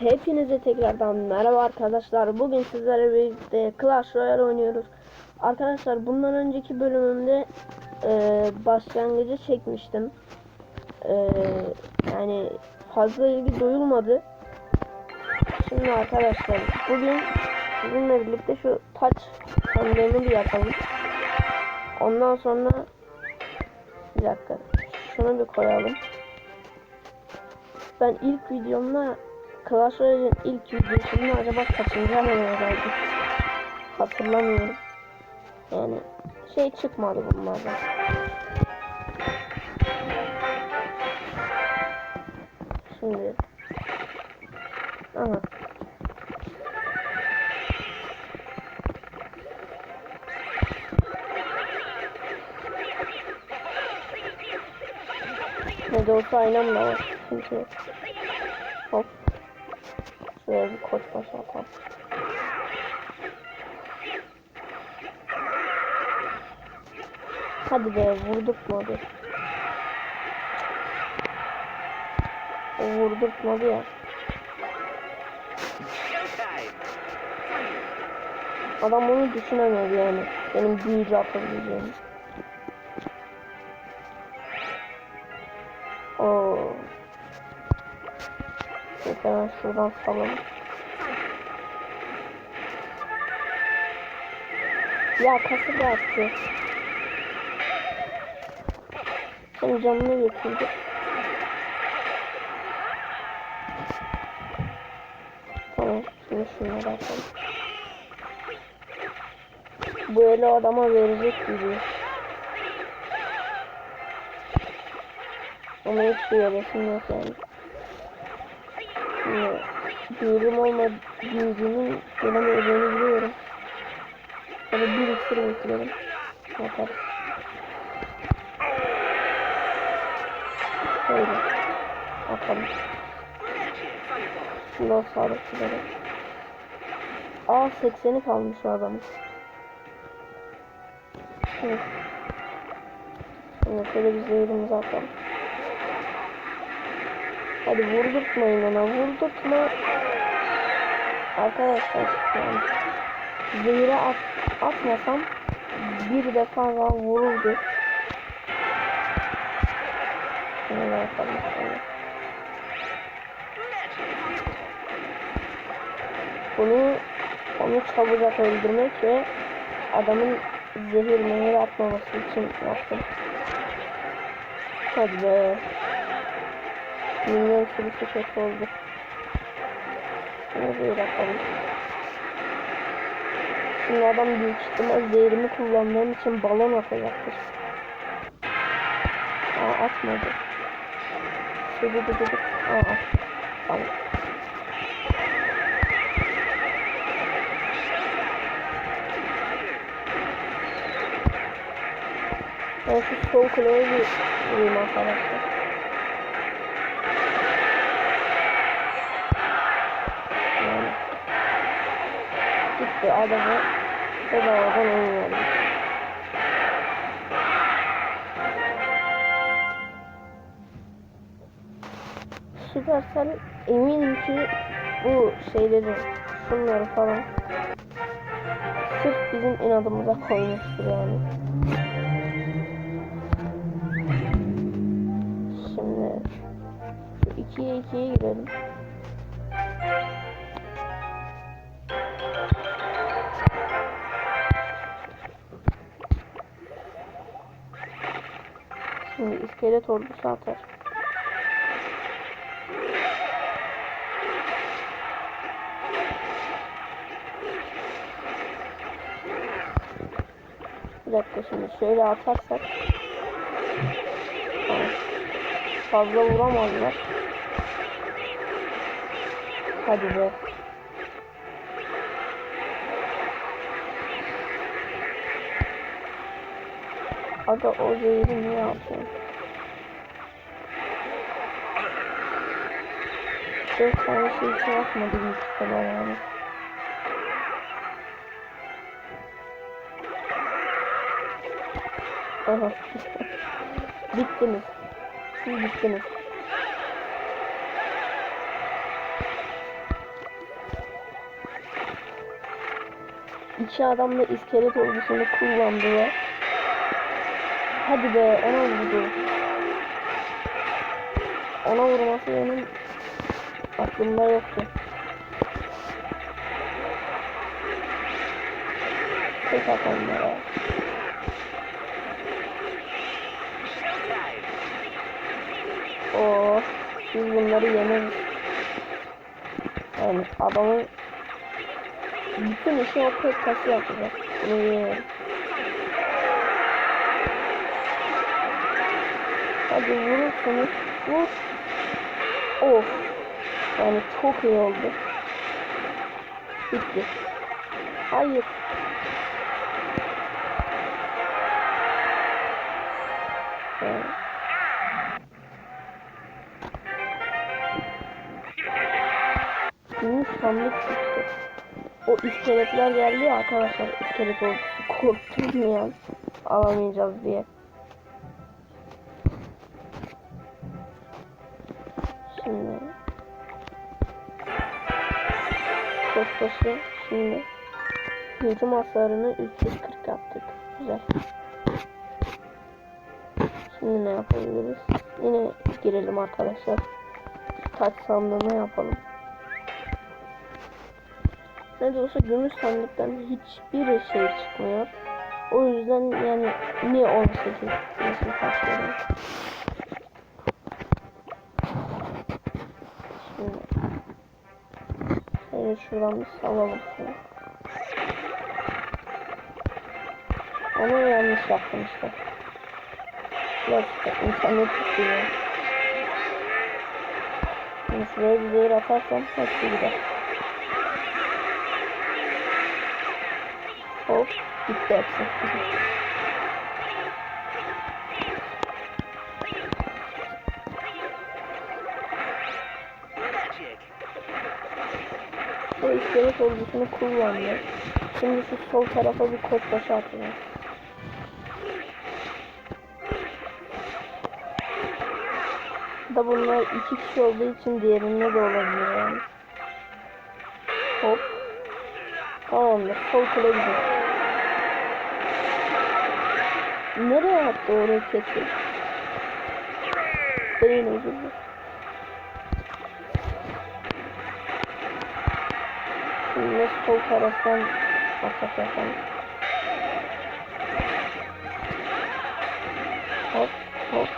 Hepinize tekrardan merhaba arkadaşlar. Bugün sizlerle birlikte Clash Royale oynuyoruz. Arkadaşlar bundan önceki bölümümde e, başlangıcı çekmiştim. E, yani fazla ilgi duyulmadı. Şimdi arkadaşlar bugün sizinle birlikte şu taç sandığını bir yapalım. Ondan sonra bir dakika şunu bir koyalım. Ben ilk videomda Clash Royale'in ilk videosunda acaba kaçıncı geldik? Hatırlamıyorum. Yani şey çıkmadı bunlardan. Şimdi Aha. Ne de olsa aynam da var. Hop. Şuraya bir koç başı atalım. Hadi be vurdurtmadı. O vurdurtmadı ya. Adam onu düşünemedi yani. Benim büyücü atabileceğimi. Hemen şuradan salalım. Ya kasır attı. Senin canını götürdü. Tamam, şimdi şunları atalım. Bu eli adama verecek gibi. Ama hiç veresim yok yani. Şimdi büyülüm olma büyücünün gelemeyeceğini biliyorum. Tabi bir iksir bekleyelim. Yaparız. Şöyle. Atalım. O sağlık gidelim. Aa 80'i kalmış o adamın. Evet. Şimdi şöyle bir zehirimizi atalım. Hadi vurdurtmayın ona vurdurtma. Arkadaşlar yani zehire at, atmasam bir defa daha vururdu. Şunu yapalım. Şöyle. Bunu onu çabucak öldürmek ve adamın zehir mehir atmaması için yaptım. Hadi be. Minyon sürüsü kötü oldu. Şunu zehir atalım. Şimdi adam büyük ihtimal zehrimi kullandığım için balon atacaktır. Aa atmadı. Dı dı dı dı dı. Aa attı. Tamam. Ben şu sol kuleye bir vurayım arkadaşlar. Gitti adamı bedavadan oyun verdi. Süpersel eminim ki bu şeyleri şunları falan sırf bizim inadımıza koymuştur yani. Şimdi şu ikiye ikiye girelim. Şimdi iskelet ordusu atar. Bir dakika şimdi şöyle atarsak. Fazla vuramazlar. Hadi be. Aga o zehri niye atıyor? Çok sana şey, şey hiç yapmadım işte ben yani. Aha. bittiniz. Siz bittiniz. İki adam da iskelet ordusunu kullandılar. Hadi be ona vurdu. Ona vurması benim aklımda yoktu. Tek atalım ya. Oo, biz bunları yeneriz. Yani adamın bütün işi o tek kası yapacak. Bunu yenerim. Hadi vurursunuz. Vur. Of. Yani çok iyi oldu. Bitti. Hayır. Yani. Gümüş sandık çıktı. O iskeletler geldi ya arkadaşlar. İskelet oldu. Korktum ya. Alamayacağız diye. Şimdi. Koşbaşı. Şimdi. Hücum hasarını 340 yaptık. Güzel. Şimdi ne yapabiliriz? Yine girelim arkadaşlar. Taç sandığını yapalım. Ne de olsa gümüş sandıktan hiçbir şey çıkmıyor. O yüzden yani niye 18 nasıl? Şimdi şöyle şuradan bir salalım şunu. Onu yanlış yaptım işte. Yok işte internet tutuyor. Şimdi şuraya bir zehir atarsam hepsi gider. Hop gitti hepsi. Ordusunu kullandı. Şimdi şu sol tarafa bir koçbaşı atacağım. Da bunlar iki kişi olduğu için diğerinde de olabilir. Hop. Tamamdır. Sol kule gidiyor. Nereye attı o roketi? Değil özür dilerim. Sol taraftan atak yapalım. Hop hop.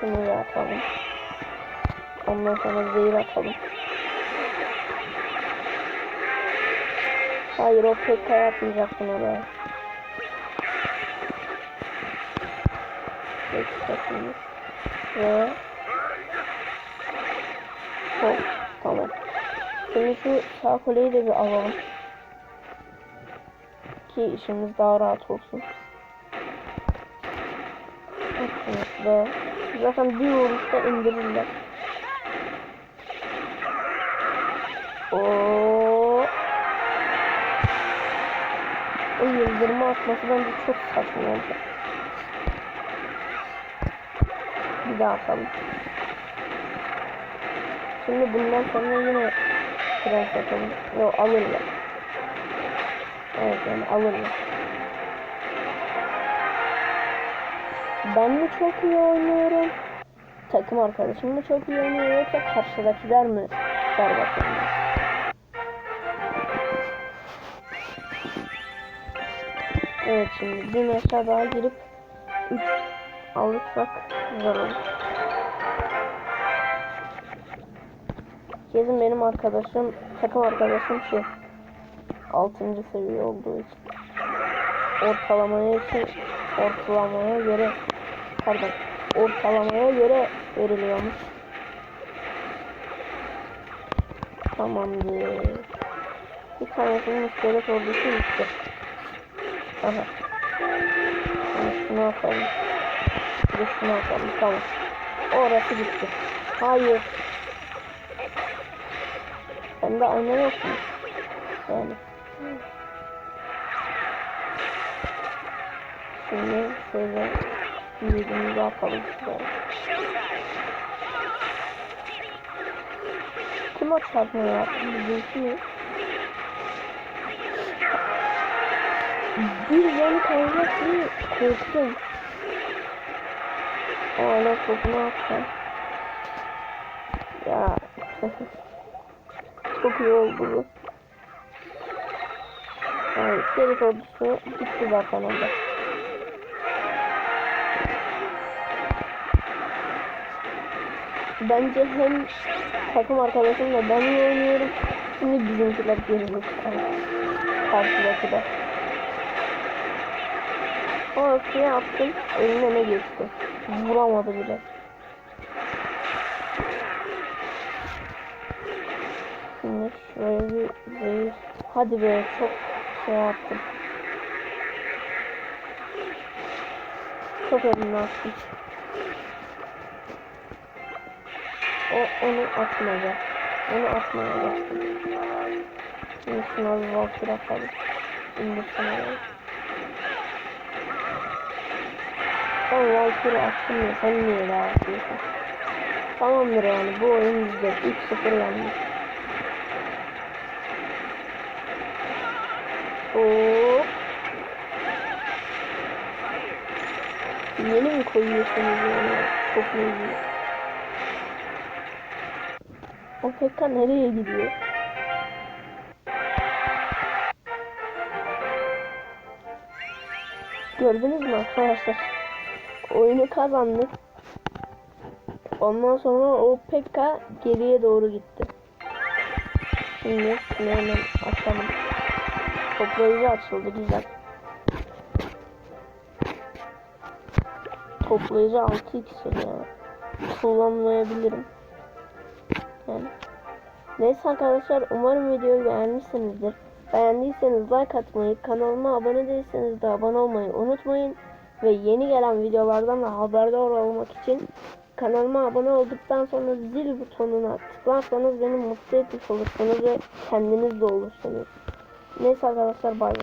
Şunu da atalım. Ondan sonra zehir atalım. Hayır o pek atmayacaktın oraya. Peki bakayım. Ve hop. Şimdi şu sağ kuleyi de bir alalım. Ki işimiz daha rahat olsun. Ve zaten bir vuruşta indirirler. Oo. O yıldırma atması bence çok saçma oldu. Bir daha atalım. Şimdi bundan sonra yine prens atalım. Yo alırlar. Evet yani alırlar. Ben mi çok iyi oynuyorum? Takım arkadaşım mı çok iyi oynuyor yoksa karşıdakiler mi berbat oynuyor? Evet şimdi bir meşe daha girip 3 alırsak güzel olur. Kesin benim arkadaşım, takım arkadaşım şey 6. seviye olduğu için ortalamaya için ortalamaya göre pardon ortalamaya göre veriliyormuş. Tamamdır. Bir tanesinin iskelet olduğu için bitti. Aha. Şimdi şunu atalım. Bir şunu atalım. Tamam. Orası bitti. Hayır. Bende ayna yok mu? Yani. Şimdi şöyle yüzümüzü atalım şuraya. Kim o çarpmayı yaptı? Bizimki bir yanı kalacak diye korktum. Hala topunu attı. Ya. Çok iyi oldu bu. Yani gitti zaten orada. Bence hem takım arkadaşımla ben iyi oynuyorum. Şimdi bizimkiler gerilik. Karşıdaki de. O öfkeyi attım. Eline ne geçti. Vuramadı bile. Hadi be çok şey yaptım. Çok elimle attım. O onu atmayacak. Onu atmayacak. Şimdi şuna bir valkür atalım. İndirsin oraya. Ben valkürü attım ya sen niye daha atıyorsun? Tamamdır yani bu oyun bizde 3-0 yendik. Hop. Yeni mi koyuyorsunuz yani? Çok iyi. O Pekka nereye gidiyor? Gördünüz mü arkadaşlar? Oyunu kazandık. Ondan sonra o Pekka geriye doğru gitti. Şimdi hemen açalım. Toplayıcı açıldı güzel. Toplayıcı 6 iksir ya. Kullanmayabilirim. Yani. Neyse arkadaşlar umarım videoyu beğenmişsinizdir. Beğendiyseniz like atmayı, kanalıma abone değilseniz de abone olmayı unutmayın. Ve yeni gelen videolardan da haberdar olmak için kanalıma abone olduktan sonra zil butonuna tıklarsanız beni mutlu etmiş olursunuz ve kendiniz de olursunuz. Arkadaşlar bay bay.